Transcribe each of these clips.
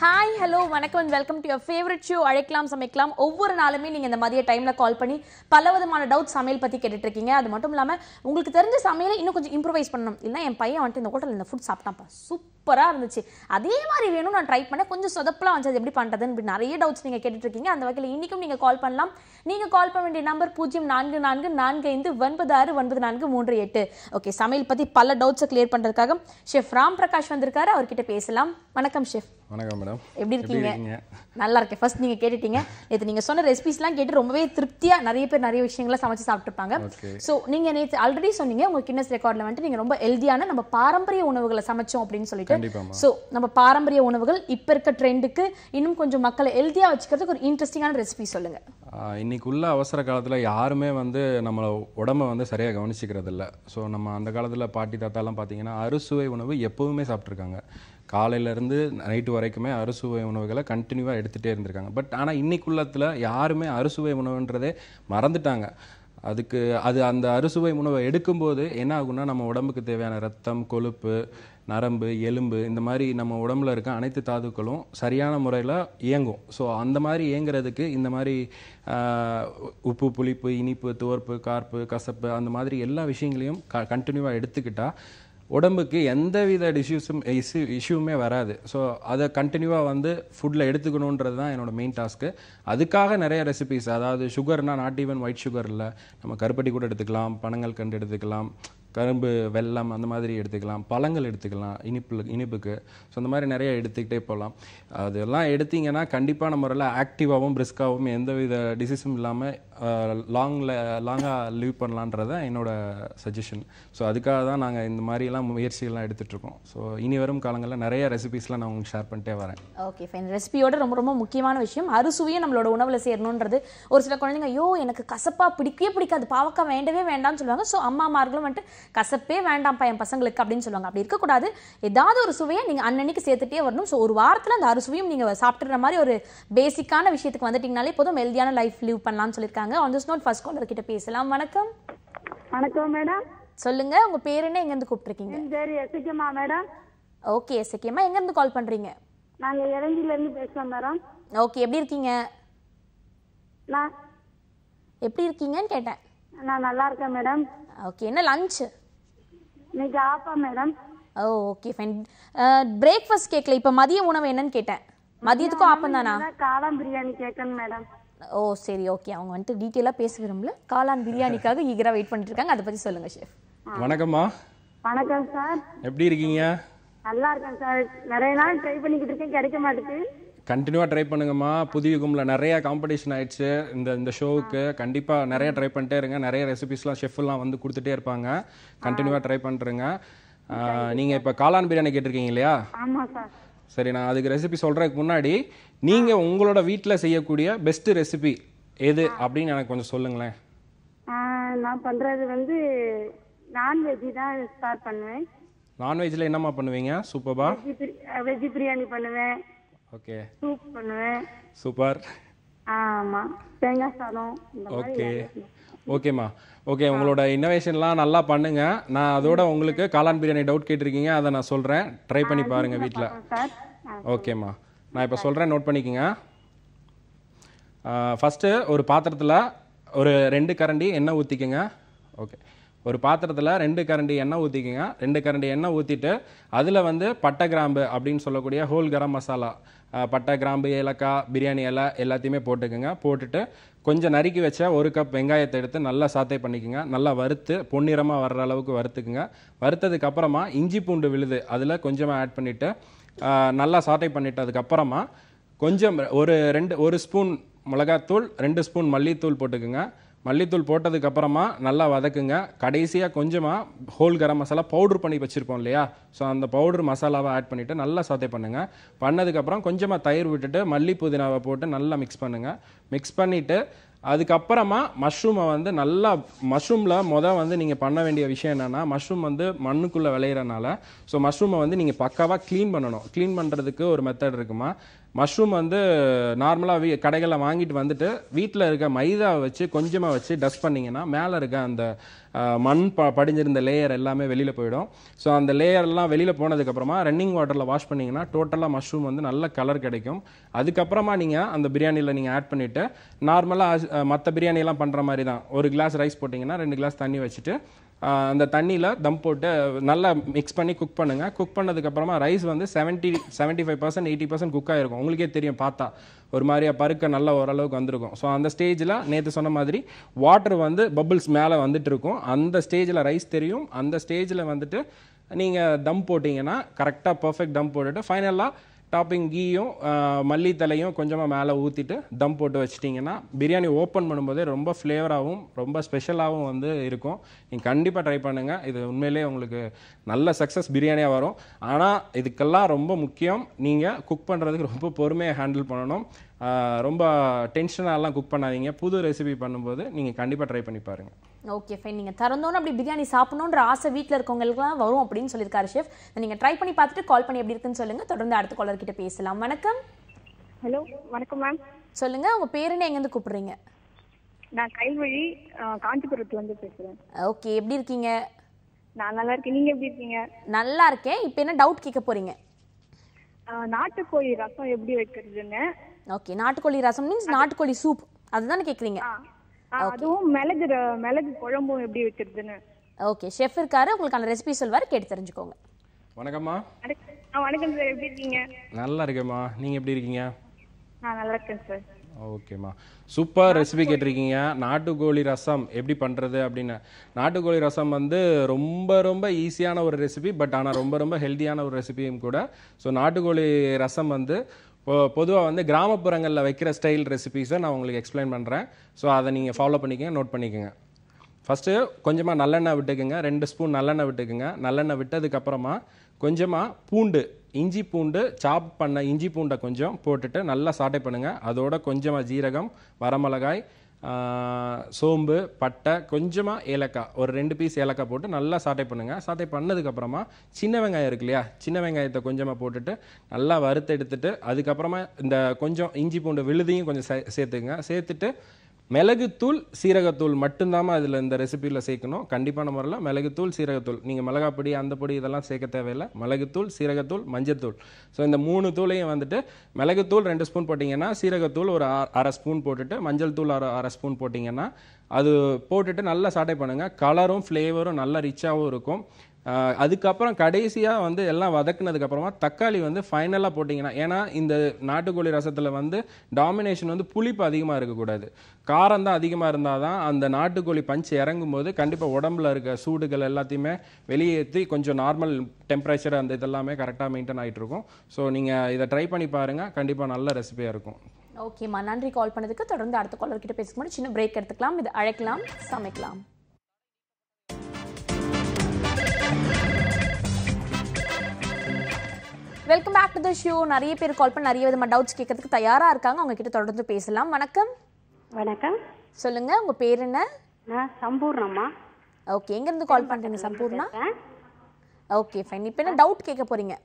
Hi hello வணக்கம் and welcome to your favourite show அழைக்கலாம் சமைக்கலாம். ஒவ்வொரு நாளுமே நீங்கள் இந்த மதிய டைமில் கால் பண்ணி பல விதமான டவுட் சமையல் பற்றி கேட்டுட்டு இருக்கீங்க அது மட்டும் இல்லாமல் உங்களுக்கு தெரிஞ்ச சமையலை இன்னும் கொஞ்சம் இம்ப்ரூவைஸ் பண்ணணும். இல்லை என் பையன் வந்துட்டு இந்த ஹோட்டலில் இந்த ஃபுட் சாப்பிட்டான்ப்பா. சூப்பராக இருந்துச்சு. அதே மாதிரி வேணும் நான் ட்ரை பண்ணேன். கொஞ்சம் சொதப்பலாம் வந்து அது எப்படி பண்ணுறதுன்னு இப்படி நிறைய டவுட்ஸ் நீங்கள் கேட்டுட்டு இருக்கீங்க அந்த வகையில் இன்றைக்கும் நீங்கள் கால் பண்ணலாம். நீங்கள் கால் பண்ண வேண்டிய நம்பர் பூஜ்ஜியம் நான்கு நான்கு நான்கு ஐந்து ஒன்பது ஆறு ஒன்பது நான்கு மூன்று எட்டு. ஓகே சமையல் பற்றி பல டவுட்ஸை கிளியர் பண்ணுறதுக்காக ஷெஃப் ராம் பிரகாஷ் வந்திருக்காரு. அவர்கிட்ட பேசலாம். வணக்கம் ஷெஃப் வணக்கம் மேடம் எப்படி இருக்கீங்க? நல்லா இருக்கேன். ஃபர்ஸ்ட் நீங்க கேட்டுட்டீங்க. நேற்று நீங்க சொன்ன ரெசிபிஸ்லாம் கேட்டு ரொம்பவே திருப்தியா நிறைய பேர் நிறைய விஷயங்களை சமைச்சு சாப்பிட்டுருப்பாங்க. Okay. ஸோ நீங்க நேற்று ஆல்ரெடி சொன்னீங்க உங்க கின்னஸ் ரெக்கார்ட்ல வந்துட்டு நீங்க ரொம்ப ஹெல்தியான நம்ம பாரம்பரிய உணவுகளை சமைச்சோம் அப்படின்னு சொல்லிட்டு. ஸோ நம்ம பாரம்பரிய உணவுகள் இப்ப இருக்க ட்ரெண்டுக்கு இன்னும் கொஞ்சம் மக்களை ஹெல்தியா வச்சுக்கிறதுக்கு ஒரு இன்ட்ரெஸ்டிங்கான ரெசிபி சொல்லுங்க. இன்னைக்கு உள்ள அவசர காலத்தில் யாருமே வந்து நம்மளை உடம்ப வந்து சரியாக கவனிச்சிக்கிறது இல்லை ஸோ நம்ம அந்த காலத்தில் பாட்டி தாத்தாலாம் பார்த்தீங்கன்னா அறுசுவை உணவு எப்போவுமே சாப்பிட்ருக்காங்க காலையிலேருந்து நைட்டு வரைக்குமே அறுசுவை உணவுகளை கண்டினியூவாக எடுத்துகிட்டே இருந்திருக்காங்க. பட் ஆனால் இன்னைக்குள்ளத்தில் யாருமே அறுசுவை உணவுன்றதே மறந்துட்டாங்க. அதுக்கு அது அந்த அறுசுவை உணவை எடுக்கும்போது என்ன ஆகும்னா நம்ம உடம்புக்கு தேவையான ரத்தம் கொழுப்பு நரம்பு எலும்பு இந்த மாதிரி நம்ம உடம்புல இருக்க அனைத்து தாதுக்களும் சரியான முறையில் இயங்கும். ஸோ அந்த மாதிரி இயங்குறதுக்கு இந்த மாதிரி உப்பு புளிப்பு இனிப்பு துவர்ப்பு கார்ப்பு கசப்பு அந்த மாதிரி எல்லா விஷயங்களையும் க கண்டினியூவாக எடுத்துக்கிட்டால் உடம்புக்கு எந்தவித டிஷ்யூஸும் இஷ்யூ இஷ்யூமே வராது. ஸோ அதை கண்டினியூவாக வந்து ஃபுட்டில் எடுத்துக்கணுன்றது தான் என்னோடய மெயின் டாஸ்க்கு அதுக்காக நிறைய ரெசிபிஸ் அதாவது சுகர்னால் நாட் ஈவன் ஒயிட் சுகர் இல்லை நம்ம கருப்பட்டி கூட எடுத்துக்கலாம் பனங்கள் கண்டு எடுத்துக்கலாம். கரும்பு வெல்லம் அந்த மாதிரி எடுத்துக்கலாம். பழங்கள் எடுத்துக்கலாம். இனிப்பு இனிப்புக்கு. ஸோ அந்த மாதிரி நிறைய எடுத்துக்கிட்டே போகலாம். அதெல்லாம் எடுத்தீங்கன்னா கண்டிப்பாக நம்ம ஆக்டிவாகவும் பிரிஸ்காகவும் எந்தவித டிசீஸும் இல்லாமல் லாங்கில் லாங்காக லிவ் பண்ணலான்றத என்னோட சஜஷன் ஸோ அதுக்காக தான் நாங்கள் இந்த மாதிரிலாம் முயற்சிகள்லாம் எடுத்துகிட்ருக்கோம் ஸோ இனி வரும் காலங்களில் நிறைய ரெசிபிஸ்லாம் நான் உங்களுக்கு ஷேர் பண்ணிட்டே வரேன். ஓகே ஃபைன் ரெசிபியோட ரொம்ப ரொம்ப முக்கியமான விஷயம் அறுசுவையும் நம்மளோட உணவில் சேரணுன்றது. ஒரு சில குழந்தைங்க ஐயோ எனக்கு கசப்பாக பிடிக்கவே பிடிக்காது பாவக்காய் வேண்டவே வேண்டாம்னு சொல்லுவாங்க. ஸோ அம்மாமார்களும் வந்துட்டு கசப்பே வேண்டாம்ப்பா என் பசங்களுக்கு அப்படின்னு சொல்லுவாங்க. அப்படி இருக்கக்கூடாது. ஏதாவது ஒரு சுவையை நீங்க அன்னன்னைக்கு சேர்த்துட்டே வரணும். ஸோ ஒரு வாரத்துல அந்த அறுசுவையும் நீங்க சாப்பிட்டுற மாதிரி ஒரு பேசிக்கான விஷயத்துக்கு வந்துட்டீங்கனாலே போதும். ஹெல்தியான லைஃப் லிவ் பண்ணலாம்னு சொல்லியிருக்காங்க. On this note first caller கிட்ட பேசலாம். வணக்கம். வணக்கம் மேடம் சொல்லுங்க. உங்க பேர் என்ன? எங்க இருந்து கூப்பிட்டுருக்கீங்க? பேர் எசிக்கம்மா மேடம் ஓகே செக்கியம்மா எங்க இருந்து கால் பண்றீங்க? நாங்க இறங்கில இருந்து பேசுறோம் மேடம் ஓகே எப்படி இருக்கீங்க? நான் எப்படி இருக்கீங்கன்னு கேட்டேன். நான் நல்லா இருக்கேன் மேடம் ஓகே என்ன லஞ்ச் இன்னைக்கு ஆப்பா madam. Oh okay fine breakfast கேட்கல இப்போ மதிய உணவு என்னன்னு கேட்டேன். மதியத்துக்கும் ஆப்பம் தானா காளான் பிரியாணி கேட்கணும் மேடம். ஓ சரி ஓகே அவங்க வந்துட்டு டீட்டெயிலாக பேச விரும்பல காளான் பிரியாணிக்காக ஈகராக வெயிட் பண்ணிட்டு இருக்காங்க அதை பற்றி சொல்லுங்க ஷெஃப் வணக்கம்மா. வணக்கம் சார். எப்படி இருக்கீங்க? நல்லா இருக்கேன் சார். நிறைய நாள் ட்ரை பண்ணிக்கிட்டு இருக்கேன். கிடைக்க மாட்டேங்குது கண்டினியூவாக ட்ரை பண்ணுங்கம்மா. புதிய யுகமில் நிறைய காம்படிஷன் ஆயிடுச்சு. இந்த இந்த ஷோவுக்கு கண்டிப்பாக நிறைய ட்ரை பண்ணிட்டே இருங்க. நிறைய ரெசிபிஸ்லாம் ஷெஃப்லாம் வந்து கொடுத்துட்டே இருப்பாங்க. கண்டினியூவாக ட்ரை பண்ணுறேங்க நீங்கள் இப்போ காளான் பிரியாணி கேட்டிருக்கீங்க இல்லையா? சார். சரி நான் அதுக்கு ரெசிபி சொல்கிறதுக்கு முன்னாடி நீங்கள் உங்களோட வீட்டில் செய்யக்கூடிய பெஸ்ட் ரெசிபி எது அப்படின்னு எனக்கு கொஞ்சம் சொல்லுங்களேன். நான் பண்றது வந்து நான்வெஜ் தான் ஸ்டார்ட் பண்ணுவேன். நான்வெஜ்ஜில் என்னம்மா பண்ணுவீங்க? சூப்பர்பா வெஜ் பிரியாணி பண்ணுவேன். ஓகே. சூப் பண்ணுவேன் சூப்பர். ஆமா. தேங்காய் சாதம் ஓகே. ஓகேம்மா. ஓகே உங்களோட இன்னோவேஷன்லாம் நல்லா பண்ணுங்க. நான் அதோட உங்களுக்கு காளான் பிரியாணி டவுட் கேட்டிருக்கீங்க அதை நான் சொல்கிறேன் ட்ரை பண்ணி பாருங்கள் வீட்டில் ஓகேம்மா. நான் இப்போ சொல்கிறேன் நோட் பண்ணிக்கோங்க. ஃபஸ்ட்டு ஒரு பாத்திரத்தில் ஒரு ரெண்டு கரண்டி எண்ணெய் ஊற்றிக்கோங்க ஓகே. ஒரு பாத்திரத்தில் ரெண்டு கரண்டி எண்ணெய் ஊற்றிக்கிங்க ரெண்டு கரண்டி எண்ணெய் ஊற்றிட்டு அதில் வந்து பட்டை கிராம்பு அப்படின்னு சொல்லக்கூடிய ஹோல் கரம் மசாலா பட்டை கிராம்பு ஏலக்காய் பிரியாணி இலை எல்லாத்தையுமே போட்டுக்கோங்க. போட்டுட்டு கொஞ்சம் நறுக்கி வச்ச ஒரு கப் வெங்காயத்தை எடுத்து நல்லா சாத்தை பண்ணிக்கோங்க. நல்லா வறுத்து பொன்னிறமாக வர்ற அளவுக்கு வறுத்துக்குங்க. வறுத்ததுக்கப்புறமா இஞ்சி பூண்டு விழுது அதில் கொஞ்சமாக ஆட் பண்ணிவிட்டு நல்லா சாட்டை பண்ணிட்டதுக்கப்புறமா கொஞ்சம் ஒரு ரெண்டு ஒரு ஸ்பூன் மிளகாத்தூள் ரெண்டு ஸ்பூன் மல்லித்தூள் போட்டுக்குங்க. மல்லித்தூள் போட்டதுக்கு அப்புறமா நல்லா வதக்குங்க. கடைசியாக கொஞ்சமாக ஹோல் கரம் மசாலா பவுடர் பண்ணி வச்சுருப்போம் இல்லையா? ஸோ அந்த பவுடர் மசாலாவை ஆட் பண்ணிவிட்டு நல்லா சாத்தே பண்ணுங்கள் பண்ணதுக்கப்புறம் கொஞ்சமாக தயிர் விட்டுட்டு மல்லி புதினாவை போட்டு நல்லா மிக்ஸ் பண்ணுங்கள் மிக்ஸ் பண்ணிவிட்டு அதுக்கப்புறமா மஷ்ரூமை வந்து நல்லா மஷ்ரூமில் மொதல் வந்து நீங்கள் பண்ண வேண்டிய விஷயம் என்னென்னா மஷ்ரூம் வந்து மண்ணுக்குள்ளே விளையிறனால ஸோ மஷ்ரூமை வந்து நீங்கள் பக்காவாக க்ளீன் பண்ணணும். க்ளீன் பண்ணுறதுக்கு ஒரு மெத்தட் இருக்குமா? மஷ்ரூம் வந்து நார்மலாக வீ கடைகளில் வாங்கிட்டு வந்துட்டு வீட்டில் இருக்க மைதாவை வச்சு கொஞ்சமாக வச்சு டஸ்ட் பண்ணிங்கன்னா மேலே இருக்க அந்த மண் ப படிஞ்சிருந்த லேயர் எல்லாமே வெளியில் போயிடும். ஸோ அந்த லேயர்லாம் வெளியில் போனதுக்கப்புறமா ரன்னிங் வாட்டரில் வாஷ் பண்ணிங்கன்னா டோட்டலாக மஷ்ரூம் வந்து நல்ல கலர் கிடைக்கும். அதுக்கப்புறமா நீங்கள் அந்த பிரியாணியில் நீங்கள் ஆட் பண்ணிவிட்டு நார்மலாக மற்ற பிரியாணியெல்லாம் பண்ணுற மாதிரி தான். ஒரு கிளாஸ் ரைஸ் போட்டிங்கன்னா ரெண்டு கிளாஸ் தண்ணி வச்சுட்டு அந்த தண்ணியில் தம் போட்டு நல்லா மிக்ஸ் பண்ணி குக் பண்ணுங்கள் குக் பண்ணதுக்கப்புறமா ரைஸ் வந்து seventy seventy five percent eighty percent cook ஆகிருக்கும் உங்களுக்கே தெரியும் பார்த்தா. ஒரு மாதிரியா பருக்க நல்லா ஓரளவுக்கு வந்திருக்கும். ஸோ அந்த ஸ்டேஜில் நேற்று சொன்ன மாதிரி வாட்டர் வந்து பபிள்ஸ் மேலே வந்துட்டு இருக்கும் அந்த ஸ்டேஜில் ரைஸ் தெரியும். அந்த ஸ்டேஜில் வந்துட்டு நீங்கள் தம் போட்டிங்கன்னா கரெக்டாக பர்ஃபெக்ட் தம் போட்டுட்டு ஃபைனலாக டாப்பிங் கீயும் மல்லி மல்லித்தலையும் கொஞ்சமாக மேலே ஊற்றிட்டு தம் போட்டு வச்சிட்டிங்கன்னா பிரியாணி ஓப்பன் பண்ணும்போதே ரொம்ப ஃப்ளேவராகவும் ரொம்ப ஸ்பெஷலாகவும் வந்து இருக்கும். நீங்கள் கண்டிப்பாக ட்ரை பண்ணுங்கள் இது உண்மையிலேயே உங்களுக்கு நல்ல சக்ஸஸ் பிரியாணியாக வரும். ஆனால் இதுக்கெல்லாம் ரொம்ப முக்கியம். நீங்கள் குக் பண்ணுறதுக்கு ரொம்ப பொறுமையாக ஹேண்டில் பண்ணணும். ரொம்ப டென்ஷனாலாம் குக் பண்ணாதீங்க. புது ரெசிபி பண்ணும்போது நீங்கள் கண்டிப்பாக ட்ரை பண்ணி பாருங்கள் ஓகே ஃபைன் நீங்கள் திறந்தோன்னு அப்படி பிரியாணி சாப்பிடணுன்ற ஆசை வீட்டில் இருக்கவங்களுக்குலாம் வரும் அப்படின்னு சொல்லியிருக்காரு ஷெஃப் நீங்கள் ட்ரை பண்ணி பார்த்துட்டு கால் பண்ணி எப்படி இருக்குன்னு சொல்லுங்க. தொடர்ந்து அடுத்த காலர் கிட்ட பேசலாம். வணக்கம். ஹலோ வணக்கம் மேம் சொல்லுங்க உங்க பேர் என்ன எங்கேருந்து கூப்பிடுறீங்க? நான் கைவழி காஞ்சிபுரத்துல இருந்து பேசுறேன். ஓகே எப்படி இருக்கீங்க? நான் நல்லா இருக்கேன். நீங்க எப்படி இருக்கீங்க? நல்லா இருக்கேன். இப்போ என்ன டவுட் கேட்க போறீங்க? நாட்டுக்கோழி ரசம் எப்படி வைக்கிறதுன்னு. ஓகே நாட்டுக்கோழி ரசம் மீன்ஸ் நாட்டுக்கோழி சூப் அதுதானே கேட்குறீங்க? அதுவும் மிளகு மிளகு குழம்பும் எப்படி வைக்கிறதுன்னு. ஓகே ஷெஃப் இருக்காரு உங்களுக்கான ரெசிபி சொல்வார் கேட்டு தெரிஞ்சுக்கோங்க. வணக்கம்மா. வணக்கம் சார் எப்படி இருக்கீங்க? நல்லா இருக்கேம்மா. நீங்கள் எப்படி இருக்கீங்க? நான் நல்லா இருக்கேன் சார் ஓகேம்மா. சூப்பர் ரெசிபி கேட்டிருக்கீங்க. நாட்டுக்கோழி ரசம் எப்படி பண்ணுறது அப்படின்னு. நாட்டுக்கோழி ரசம் வந்து ரொம்ப ரொம்ப ஈஸியான ஒரு ரெசிபி பட் ஆனால் ரொம்ப ரொம்ப ஹெல்த்தியான ஒரு ரெசிபியும் கூட. ஸோ நாட்டுக்கோழி ரசம் வந்து பொதுவாக வந்து கிராமப்புறங்களில் வைக்கிற ஸ்டைல் ரெசிபிஸை நான் உங்களுக்கு எக்ஸ்பிளைன் பண்ணுறேன் ஸோ அதை நீங்கள் ஃபாலோ பண்ணிக்கங்க நோட் பண்ணிக்கோங்க. ஃபஸ்ட்டு கொஞ்சமாக நல்லெண்ணெய் விட்டுக்குங்க. ரெண்டு ஸ்பூன் நல்லெண்ணெய் விட்டுக்குங்க. நல்லெண்ணெய் விட்டதுக்கப்புறமா கொஞ்சமாக பூண்டு இஞ்சி பூண்டு சாப் பண்ண இஞ்சி பூண்டை கொஞ்சம் போட்டுட்டு நல்லா சாட்டை பண்ணுங்கள் அதோட கொஞ்சமாக ஜீரகம் வரமிளகாய் சோம்பு பட்டை கொஞ்சமாக ஏலக்காய். ஒரு ரெண்டு பீஸ் ஏலக்காய் போட்டு நல்லா சாட்டை பண்ணுங்கள் சாட்டை பண்ணதுக்கப்புறமா சின்ன வெங்காயம் இருக்கு இல்லையா? சின்ன வெங்காயத்தை கொஞ்சமாக போட்டுட்டு நல்லா வறுத்து எடுத்துட்டு அதுக்கப்புறமா இந்த கொஞ்சம் இஞ்சி பூண்டு விழுதியும் கொஞ்சம் சே சேர்த்துக்குங்க. சேர்த்துட்டு மிளகுத்தூள் சீரகத்தூள் மட்டும்தாம்மா இதில் இந்த ரெசிபியில் சேர்க்கணும். கண்டிப்பான முறையில் மிளகுத்தூள் சீரகத்தூள். நீங்கள் மிளகாப்பொடி அந்த பொடி இதெல்லாம் சேர்க்க தேவையில்லை. மிளகுத்தூள் சீரகத்தூள் மஞ்சத்தூள். ஸோ இந்த மூணு தூளையும் வந்துட்டு மிளகுத்தூள் ரெண்டு ஸ்பூன் போட்டிங்கன்னா சீரகத்தூள் ஒரு அரை ஸ்பூன் போட்டுட்டு மஞ்சள் தூள் அரை அரை ஸ்பூன் போட்டிங்கன்னா அது போட்டுட்டு நல்லா சாட்டை பண்ணுங்கள் கலரும் ஃப்ளேவரும் நல்லா ரிச்சாகவும் இருக்கும். அதுக்கப்புறம் கடைசியாக வந்து எல்லாம் வதக்குனதுக்கப்புறமா தக்காளி வந்து ஃபைனலாக போட்டிங்கன்னா ஏன்னா இந்த நாட்டுக்கோழி ரசத்தில் வந்து டாமினேஷன் வந்து புளிப்பு அதிகமாக இருக்கக்கூடாது. காரம் தான் அதிகமாக இருந்தால் தான் அந்த நாட்டுக்கோழி பஞ்ச் இறங்கும் போது கண்டிப்பாக உடம்புல இருக்க சூடுகள் எல்லாத்தையுமே வெளியேற்றி கொஞ்சம் நார்மல் டெம்பரேச்சர் அந்த இதெல்லாமே கரெக்டாக மெயின்டைன் ஆகிட்டு இருக்கும். ஸோ நீங்கள் இதை ட்ரை பண்ணி பாருங்கள் கண்டிப்பாக நல்ல ரெசிபியாக இருக்கும். ஓகேம்மா நன்றி கால் பண்ணதுக்கு. தொடர்ந்து அடுத்த காலர் கிட்ட முன்னாடி சின்ன பிரேக் எடுத்துக்கலாம். இது அழைக்கலாம். சமைக்கலாம். Welcome back to the show நிறைய பேர் கால் பண்ணி நிறைய விதமான டவுட்ஸ் கேட்கறதுக்கு தயாரா இருக்காங்க. அவங்க கிட்ட தொடர்ந்து பேசலாம். வணக்கம். வணக்கம். சொல்லுங்க உங்க பேர் என்ன? நான் சம்பூர்ணம்மா. ஓகே எங்க இருந்து கால் பண்றீங்க சம்பூர்ணா. ஓகே ஃபைன் இப்போ என்ன டவுட் கேட்க போறீங்க?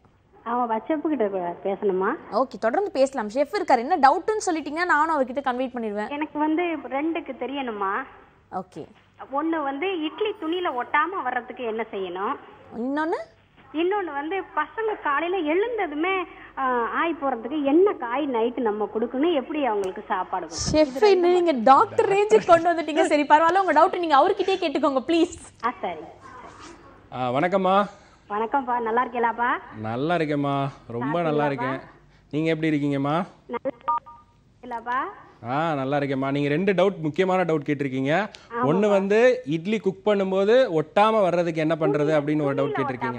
அவன் வச்சப்பு கிட்ட பேசணுமா? ஓகே தொடர்ந்து பேசலாம். ஷெஃப் இருக்காரு. என்ன டவுட்னு சொல்லிட்டீங்கன்னா நானும் அவர்கிட்ட கன்வீட் பண்ணிடுவேன். எனக்கு வந்து ரெண்டுக்கு தெரியணுமா? ஓகே ஒன்று வந்து இட்லி துணியில ஒட்டாம வர்றதுக்கு என்ன செய்யணும்? இன்னொன்னு? இன்னொன்று வந்து பசங்க காலையில எழுந்ததுமே ஆய் போறதுக்கு என்ன காய் நைட்டு நம்ம கொடுக்கணும்? எப்படி அவங்களுக்கு சாப்பாடு? ஷெஃப் இன்னும் நீங்க டாக்டர் ரேஞ்சுக்கு கொண்டு வந்துட்டீங்க. சரி பரவாயில்ல. உங்க டவுட் நீங்க அவர்கிட்டயே கேட்டுக்கோங்க ப்ளீஸ் ஆ சரி. வணக்கம்மா. வணக்கம்ப்பா. நல்லா இருக்கீங்களாப்பா? நல்லா இருக்கேம்மா. ரொம்ப நல்லா இருக்கேன். நீங்கள் எப்படி இருக்கீங்கம்மா? நல்லா ஆ நல்லா இருக்கேம்மா. நீங்க ரெண்டு டவுட் முக்கியமான டவுட் கேட்டிருக்கீங்க. ஒன்னு வந்து இட்லி குக் பண்ணும்போது ஒட்டாம வர்றதுக்கு என்ன பண்றது அப்படின்னு ஒரு டவுட் கேட்டிருக்கீங்க.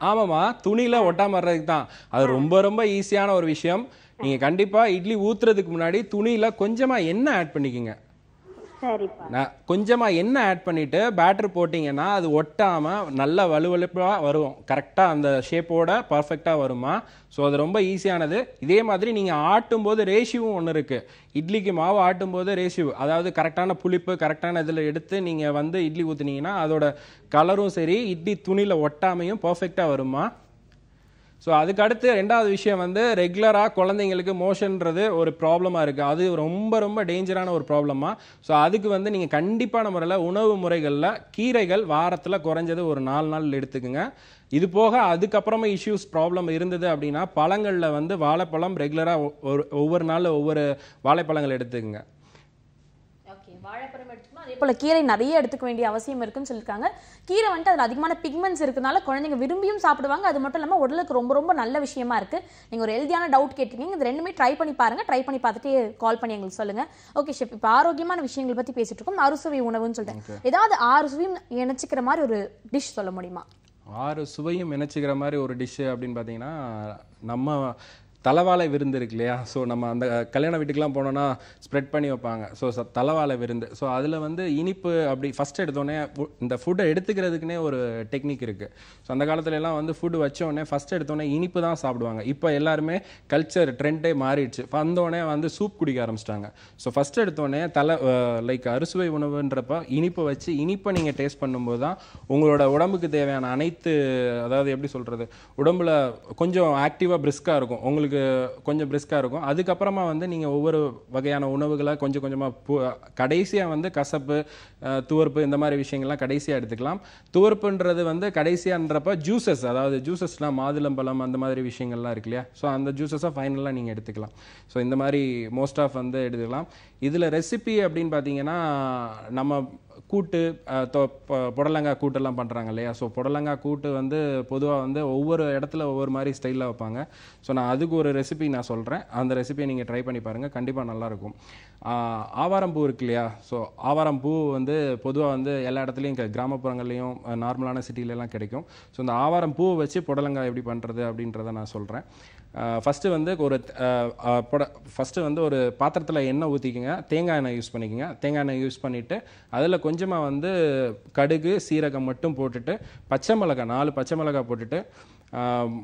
ஆமாம்மா. துணியில ஒட்டாம வர்றதுக்கு தான். அது ரொம்ப ரொம்ப ஈஸியான ஒரு விஷயம். நீங்க கண்டிப்பா இட்லி ஊத்துறதுக்கு முன்னாடி துணியில கொஞ்சமா எண்ணெய் ஆட் பண்ணிக்கோங்க. நான் கொஞ்சமாக என்ன ஆட் பண்ணிட்டு பேட்டர் போட்டிங்கன்னா அது ஒட்டாமல் நல்ல வலுவலுப்பாக வரும். கரெக்டாக அந்த ஷேப்போட பர்ஃபெக்டாக வருமா? ஸோ அது ரொம்ப ஈஸியானது இதே மாதிரி நீங்கள் ஆட்டும் போது ரேஷியும் ஒன்று இருக்குது இட்லிக்கு மாவு ஆட்டும் போது ரேஷியோ அதாவது கரெக்டான புளிப்பு கரெக்டான இதில் எடுத்து நீங்கள் வந்து இட்லி ஊற்றுனீங்கன்னா அதோட கலரும் சரி இட்லி துணியில் ஒட்டாமையும் பர்ஃபெக்டாக வருமா? ஸோ அதுக்கு அடுத்து ரெண்டாவது விஷயம் வந்து ரெகுலராக குழந்தைங்களுக்கு மோஷன்றது ஒரு ப்ராப்ளமாக இருக்குது அது ரொம்ப ரொம்ப டேஞ்சரான ஒரு ப்ராப்ளமாக ஸோ அதுக்கு வந்து நீங்கள் கண்டிப்பான முறையில் உணவு முறைகளில் கீரைகள் வாரத்தில் குறைஞ்சது ஒரு நாலு நாள் எடுத்துக்குங்க. இது போக அதுக்கப்புறமா இஷ்யூஸ் ப்ராப்ளம் இருந்தது அப்படின்னா பழங்களில் வந்து வாழைப்பழம் ரெகுலராக ஒரு ஒவ்வொரு நாள் ஒவ்வொரு வாழைப்பழங்கள் எடுத்துக்கோங்க. ஓகே வாழைப்பழம் அதே போல கீரை நிறைய எடுத்துக்க வேண்டிய அவசியம் இருக்குன்னு சொல்லியிருக்காங்க. கீரை வந்துட்டு அதில் அதிகமான பிக்மெண்ட்ஸ் இருக்கனால குழந்தைங்க விரும்பியும் சாப்பிடுவாங்க. அது மட்டும் இல்லாமல் உடலுக்கு ரொம்ப ரொம்ப நல்ல விஷயமா இருக்கு. நீங்க ஒரு ஹெல்தியான டவுட் கேட்டிருக்கீங்க. இது ரெண்டுமே ட்ரை பண்ணி பாருங்க. ட்ரை பண்ணி பார்த்துட்டு கால் பண்ணி எங்களுக்கு சொல்லுங்க. ஓகே ஷெஃப் இப்போ ஆரோக்கியமான விஷயங்கள் பத்தி பேசிட்டு இருக்கோம். அறுசுவை உணவுன்னு சொல்லிட்டேன் ஏதாவது ஆறு சுவையும் இணைச்சிக்கிற மாதிரி ஒரு டிஷ் சொல்ல முடியுமா? ஆறு சுவையும் இணைச்சிக்கிற மாதிரி ஒரு டிஷ்ஷு அப்படின்னு பார்த்தீங்கன்னா நம்ம தலைவாழை விருந்து இருக்கு இல்லையா? ஸோ நம்ம அந்த கல்யாண வீட்டுக்கெலாம் போனோன்னா ஸ்ப்ரெட் பண்ணி வைப்பாங்க. ஸோ தலைவாழை விருந்து. ஸோ அதில் வந்து இனிப்பு அப்படி ஃபஸ்ட் எடுத்தோடனே இந்த ஃபுட்டை எடுத்துக்கிறதுக்குனே ஒரு டெக்னிக் இருக்குது ஸோ அந்த காலத்துல எல்லாம் வந்து ஃபுட் வச்சோடனே ஃபஸ்ட் எடுத்தோடனே இனிப்பு தான் சாப்பிடுவாங்க. இப்போ எல்லாருமே கல்ச்சர் ட்ரெண்டே மாறிடுச்சு. வந்தோடனே வந்து சூப் குடிக்க ஆரம்பிச்சிட்டாங்க. ஸோ ஃபஸ்ட் எடுத்தோடனே தலை லைக் அறுசுவை உணவுன்றப்ப இனிப்பை வச்சு இனிப்பை நீங்கள் டேஸ்ட் பண்ணும்போது தான் உங்களோட உடம்புக்கு தேவையான அனைத்து அதாவது எப்படி சொல்கிறது உடம்புல கொஞ்சம் ஆக்டிவாக பிரிஸ்காக இருக்கும். உங்களுக்கு கொஞ்சம் பிரிஸ்காக இருக்கும். அதுக்கப்புறமா வந்து நீங்கள் ஒவ்வொரு வகையான உணவுகளை கொஞ்சம் கொஞ்சமாக கடைசியாக வந்து கசப்பு துவர்ப்பு இந்த மாதிரி விஷயங்கள்லாம் கடைசியாக எடுத்துக்கலாம். துவர்ப்புன்றது வந்து கடைசியான்றப்ப ஜூசஸ் அதாவது ஜூசஸ்லாம் மாதுளம்பழம் அந்த மாதிரி விஷயங்கள்லாம் இருக்கு இல்லையா? ஸோ அந்த ஜூசஸை ஃபைனலாக நீங்கள் எடுத்துக்கலாம். ஸோ இந்த மாதிரி மோஸ்ட் ஆஃப் வந்து எடுத்துக்கலாம். இதில் ரெசிபி அப்படின்னு பார்த்தீங்கன்னா நம்ம கூட்டு புடலங்காய் கூட்டெல்லாம் பண்ணுறாங்க இல்லையா? ஸோ புடலங்காய் கூட்டு வந்து பொதுவாக வந்து ஒவ்வொரு இடத்துல ஒவ்வொரு மாதிரி ஸ்டைலில் வைப்பாங்க. ஸோ நான் அதுக்கு ஒரு ரெசிபி நான் சொல்கிறேன் அந்த ரெசிபியை நீங்கள் ட்ரை பண்ணி பாருங்கள் கண்டிப்பாக நல்லாயிருக்கும் ஆவாரம்பூ இருக்கு இல்லையா? ஸோ ஆவாரம் பூ வந்து பொதுவாக வந்து எல்லா இடத்துலையும் க- கிராமப்புறங்கள்லையும் நார்மலான சிட்டிலலாம் கிடைக்கும். ஸோ இந்த ஆவாரம் பூவை வச்சு புடலங்காய் எப்படி பண்ணுறது அப்படின்றத நான் சொல்கிறேன் ஃபஸ்ட்டு வந்து ஒரு புட ஃபஸ்ட்டு வந்து ஒரு பாத்திரத்தில் எண்ணெய் ஊற்றிக்கிங்க தேங்காய் எண்ணெய் யூஸ் பண்ணிக்கோங்க. தேங்காய் எண்ணெய் யூஸ் பண்ணிவிட்டு அதில் கொஞ்சமாக வந்து கடுகு சீரகம் மட்டும் போட்டுட்டு பச்சை மிளகாய் நாலு பச்சை மிளகாய் போட்டுட்டு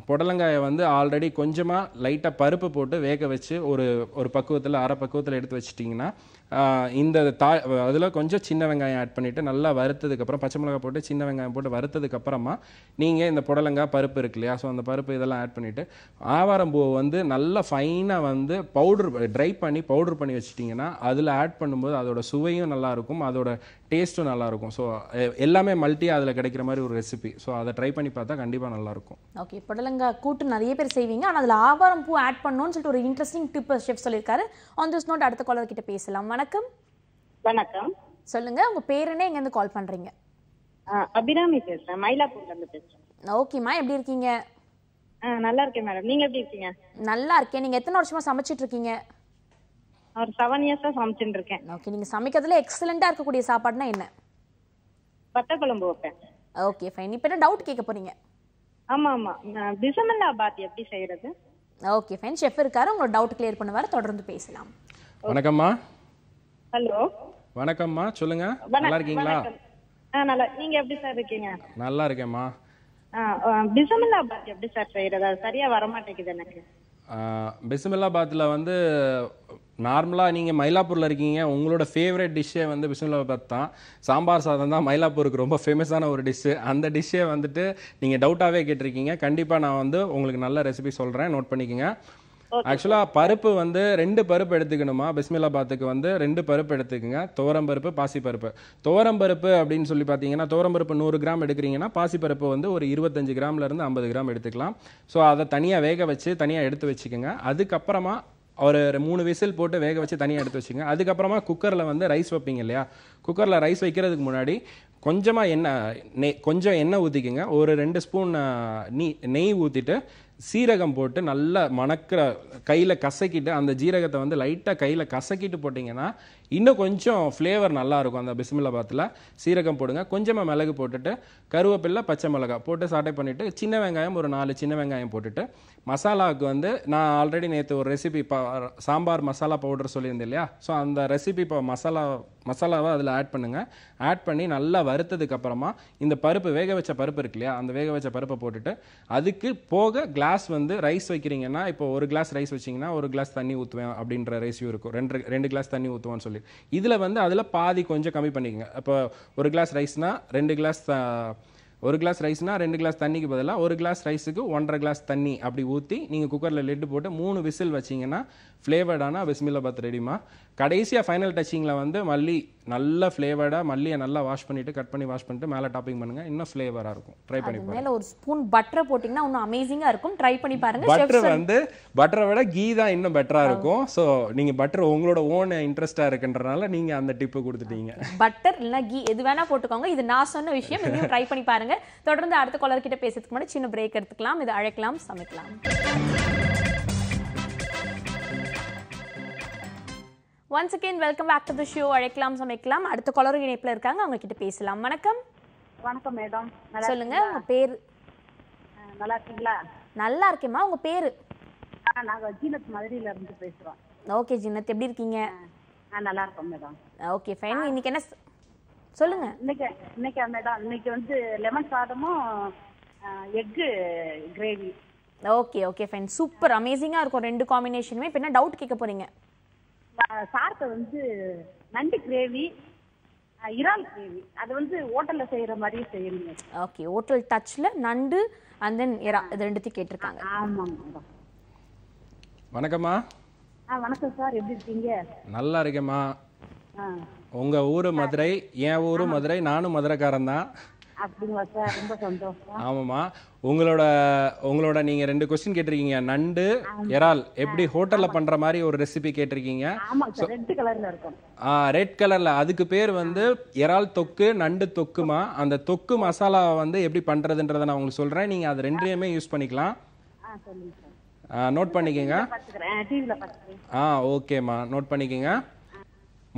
புடலங்காயை வந்து ஆல்ரெடி கொஞ்சமாக லைட்டாக பருப்பு போட்டு வேக வச்சு ஒரு ஒரு பக்குவத்தில் அரை பக்குவத்தில் எடுத்து வச்சிட்டிங்கன்னா இந்த தா அதில் கொஞ்சம் சின்ன வெங்காயம் ஆட் பண்ணிவிட்டு நல்லா வறுத்ததுக்கப்புறம் பச்சை மிளகாய் போட்டு சின்ன வெங்காயம் போட்டு வறுத்ததுக்கப்புறமா நீங்கள் இந்த புடலங்காய் பருப்பு இருக்கு இல்லையா? ஸோ அந்த பருப்பு இதெல்லாம் ஆட் பண்ணிவிட்டு ஆவாரம் பூவை வந்து நல்லா ஃபைனாக வந்து பவுடர் ட்ரை பண்ணி பவுடர் பண்ணி வச்சிட்டிங்கன்னா அதில் ஆட் பண்ணும்போது அதோட சுவையும் நல்லாயிருக்கும் அதோட டேஸ்ட்டும் நல்லாயிருக்கும் ஸோ எல்லாமே மல்டி அதில் கிடைக்கிற மாதிரி ஒரு ரெசிபி ஸோ அதை ட்ரை பண்ணி பார்த்தா கண்டிப்பாக நல்லாயிருக்கும் ஓகே புடலங்காய் கூட்டு நிறைய பேர் செய்வீங்க. ஆனால் அதில் ஆவாரம் பூ ஆட் பண்ணணும்னு சொல்லிட்டு ஒரு இன்ட்ரெஸ்டிங் டிப் ஷெஃப் சொல்லியிருக்காரு. ஆன் திஸ் நோட் அடுத்த காலர் கிட்ட பேசலாம். வணக்கம். வணக்கம். சொல்லுங்க உங்க பேர் என்ன எங்கேருந்து கால் பண்றீங்க? அபிராமி பேசுறேன் மயிலாப்பூர்ல இருந்து பேசுறேன் ஓகேம்மா எப்படி இருக்கீங்க? நல்லா இருக்கேன் மேடம். நீங்க எப்படி இருக்கீங்க? நல்லா இருக்கேன். நீங்க எத்தனை வருஷமா சமைச்சிட்டு இருக்கீங்க? ஒரு செவன் இயர்ஸா சமைச்சுட்டு இருக்கேன். ஓகே நீங்க சமைக்கிறதுல எக்ஸலண்டா இருக்கக்கூடிய சாப்பாடுனா என்ன? வத்த குழம்பு வைப்பேன். ஓகே ஃபைன் இப்போ என்ன டவுட் கேட்க போறீங்க? ஆமா ஆமா. பிசமில்லா பாத் எப்படி செய்யறது? ஓகே ஃபைன் ஷெஃப் இருக்காரு உங்களோட டவுட் கிளியர் பண்ணுவார் தொடர்ந்து பேசலாம். வணக்கம்மா. ஹலோ. வணக்கம்மா சொல்லுங்க. நல்லா இருக்கீங்களா? நல்லா நீங்க எப்படி சார் இருக்கீங்க? நல்லா இருக்கேம்மா. பிசமில்லா பாத் எப்படி சார் செய்யறது சரியா வர மாட்டேங்குது எனக்கு பிஸ்மில்லாபாத்தில் வந்து நார்மலாக நீங்கள் மயிலாப்பூரில் இருக்கீங்க. உங்களோட ஃபேவரட் டிஷ்ஷே வந்து பிஸ்மில்லாபாத் தான். சாம்பார் சாதம் தான் மயிலாப்பூருக்கு ரொம்ப ஃபேமஸான ஒரு டிஷ்ஷு அந்த டிஷ்ஷே வந்துட்டு நீங்கள் டவுட்டாகவே கேட்டிருக்கீங்க. கண்டிப்பாக நான் வந்து உங்களுக்கு நல்ல ரெசிபி சொல்கிறேன் நோட் பண்ணிக்கோங்க. ஆக்சுவலாக பருப்பு வந்து ரெண்டு பருப்பு எடுத்துக்கணுமா? பிஸ்மில்லாபாத்துக்கு வந்து ரெண்டு பருப்பு எடுத்துக்கோங்க. துவரம் பருப்பு பாசி பருப்பு. துவரம் பருப்பு அப்படின்னு சொல்லி பார்த்தீங்கன்னா துவரம் பருப்பு நூறு கிராம் எடுக்கிறீங்கன்னா பாசி பருப்பு வந்து ஒரு இருபத்தஞ்சு கிராம்ல இருந்து ஐம்பது கிராம் எடுத்துக்கலாம். ஸோ அதை தனியாக வேக வச்சு தனியாக எடுத்து வச்சுக்கோங்க. அதுக்கப்புறமா ஒரு ஒரு மூணு விசில் போட்டு வேக வச்சு தனியாக எடுத்து வச்சுங்க அதுக்கப்புறமா குக்கரில் வந்து ரைஸ் வைப்பீங்க இல்லையா? குக்கரில் ரைஸ் வைக்கிறதுக்கு முன்னாடி கொஞ்சமாக எண்ணெய் நெய் கொஞ்சம் எண்ணெய் ஊற்றிக்கோங்க ஒரு ரெண்டு ஸ்பூன் நீ நெய் ஊற்றிட்டு சீரகம் போட்டு நல்லா மணக்கிற கையில் கசக்கிட்டு அந்த ஜீரகத்தை வந்து லைட்டாக கையில் கசக்கிட்டு போட்டிங்கன்னா இன்னும் கொஞ்சம் ஃப்ளேவர் நல்லாயிருக்கும் அந்த பிஸ்மில்லாபாத்தில் சீரகம் போடுங்க. கொஞ்சமாக மிளகு போட்டுட்டு கருவேப்பிலை பச்சை மிளகாய் போட்டு சாட்டை பண்ணிவிட்டு சின்ன வெங்காயம் ஒரு நாலு சின்ன வெங்காயம் போட்டுட்டு மசாலாவுக்கு வந்து நான் ஆல்ரெடி நேற்று ஒரு ரெசிபி சாம்பார் மசாலா பவுடர் சொல்லியிருந்தேன் இல்லையா? ஸோ அந்த ரெசிபி இப்போ மசாலா மசாலாவை அதில் ஆட் பண்ணுங்கள் ஆட் பண்ணி நல்லா வறுத்ததுக்கு அப்புறமா இந்த பருப்பு வேக வச்ச பருப்பு இருக்கு இல்லையா? அந்த வேக வச்ச பருப்பை போட்டுட்டு அதுக்கு போக கிளாஸ் வந்து ரைஸ் வைக்கிறீங்கன்னா இப்போ ஒரு கிளாஸ் ரைஸ் வச்சிங்கன்னா ஒரு கிளாஸ் தண்ணி ஊற்றுவேன் அப்படின்ற ரேஷியோ இருக்கும். ரெண்டு ரெண்டு கிளாஸ் தண்ணி ஊற்றுவேன்னு சொல்லி. இதில் வந்து அதில் பாதி கொஞ்சம் கம்மி பண்ணிக்கங்க. இப்போ ஒரு கிளாஸ் ரைஸ்னால் ரெண்டு கிளாஸ் ஒரு கிளாஸ் ரைஸ்னால் ரெண்டு கிளாஸ் தண்ணிக்கு பதிலாக ஒரு கிளாஸ் ரைஸுக்கு ஒன்றரை கிளாஸ் தண்ணி அப்படி ஊற்றி நீங்கள் குக்கரில் லெட்டு போட்டு மூணு விசில் வச்சிங்கன்னா ஃப்ளேவர்டான பிஸ்மில்லாபாத் ரெடிமா கடைசியாக ஃபைனல் டச்சிங்கில் வந்து மல்லி நல்ல ஃப்ளேவர்டாக மல்லியை நல்லா வாஷ் பண்ணிவிட்டு கட் பண்ணி வாஷ் பண்ணிட்டு மேலே டாப்பிங் பண்ணுங்கள் இன்னும் ஃப்ளேவராக இருக்கும். ட்ரை பண்ணி மேல ஒரு ஸ்பூன் பட்டரை போட்டிங்கன்னா இன்னும் அமேசிங்கா இருக்கும். ட்ரை பண்ணி பாருங்க. பட்டர் வந்து பட்டரை விட கீ தான் இன்னும் பெட்டராக இருக்கும். ஸோ நீங்கள் பட்டர் உங்களோட ஓன் இன்ட்ரெஸ்டாக இருக்குன்றனால நீங்கள் அந்த டிப்பு கொடுத்துட்டீங்க. பட்டர் இல்லைன்னா கீ எது வேணா போட்டுக்கோங்க. இது நான் சொன்ன விஷயம். இதையும் ட்ரை பண்ணி பாருங்க. தொடர்ந்து அடுத்த காலர் கிட்ட பேசுறதுக்கு முன்னாடி சின்ன பிரேக் எடுத்துக்கலாம். இது அழைக்கலாம் சமைக்கலாம். Once again welcome back to the show அழைக்கலாம் சமைக்கலாம். அடுத்த காலர் இணைப்புல இருக்காங்க. அவங்க கிட்ட பேசலாம். வணக்கம். வணக்கம் மேடம் சொல்லுங்க உங்க பேர்? நல்லா இருக்கீங்களா? நல்லா இருக்கேம்மா. உங்க பேரு? நாங்க ஜீனத் மதுரையில இருந்து பேசுறோம். ஓகே ஜின்னத் எப்படி இருக்கீங்க? நல்லா இருக்கோம் மேடம் ஓகே ஃபைன் இன்னைக்கு என்ன சொல்லுங்க. இன்னைக்கு இன்னைக்கு மேடம் இன்னைக்கு வந்து லெமன் சாதமும் egg gravy okay okay fine super. அமேசிங்கா இருக்கும். ரெண்டு காம்பினேஷனுமே இப்போ என்ன டவுட் கேட்க போறீங்க? சார்ட்ட வந்து நண்டு கிரேவி இறால் கிரேவி. அது வந்து ஹோட்டல்ல செய்யற மாதிரியே செய்யணுங்க. ஓகே ஹோட்டல் டச்ல நண்டு அண்ட் தென் எறா இது ரெண்டுத்தையும் கேட்டிருக்காங்க. ஆமாங்க வணக்கம்மா. ஆ வணக்கம் சார். எப்படி இருக்கீங்க? நல்லா இருக்கேம்மா. ஆ. உங்கள் ஊர் மதுரை என் ஊர் மதுரை நானும் மதுரைக்காரன் தான் அப்படிங்களா சார்? ரொம்ப சந்தோஷம். ஆமாம்மா. உங்களோட உங்களோட நீங்கள் ரெண்டு கொஸ்டின் கேட்டிருக்கீங்க. நண்டு இறால். எப்படி ஹோட்டலில் பண்ணுற மாதிரி ஒரு ரெசிபி கேட்டிருக்கீங்க? ரெட் கலர்ல இருக்கும். ரெட் கலரில் அதுக்கு பேர் வந்து இறால் தொக்கு நண்டு தொக்குமா? அந்த தொக்கு மசாலா வந்து எப்படி பண்ணுறதுன்றதை நான் உங்களுக்கு சொல்கிறேன் நீங்கள் அது ரெண்டையுமே யூஸ் பண்ணிக்கலாம். ஆ நோட் பண்ணிக்கோங்க. ஆ ஓகேம்மா நோட் பண்ணிக்கோங்க.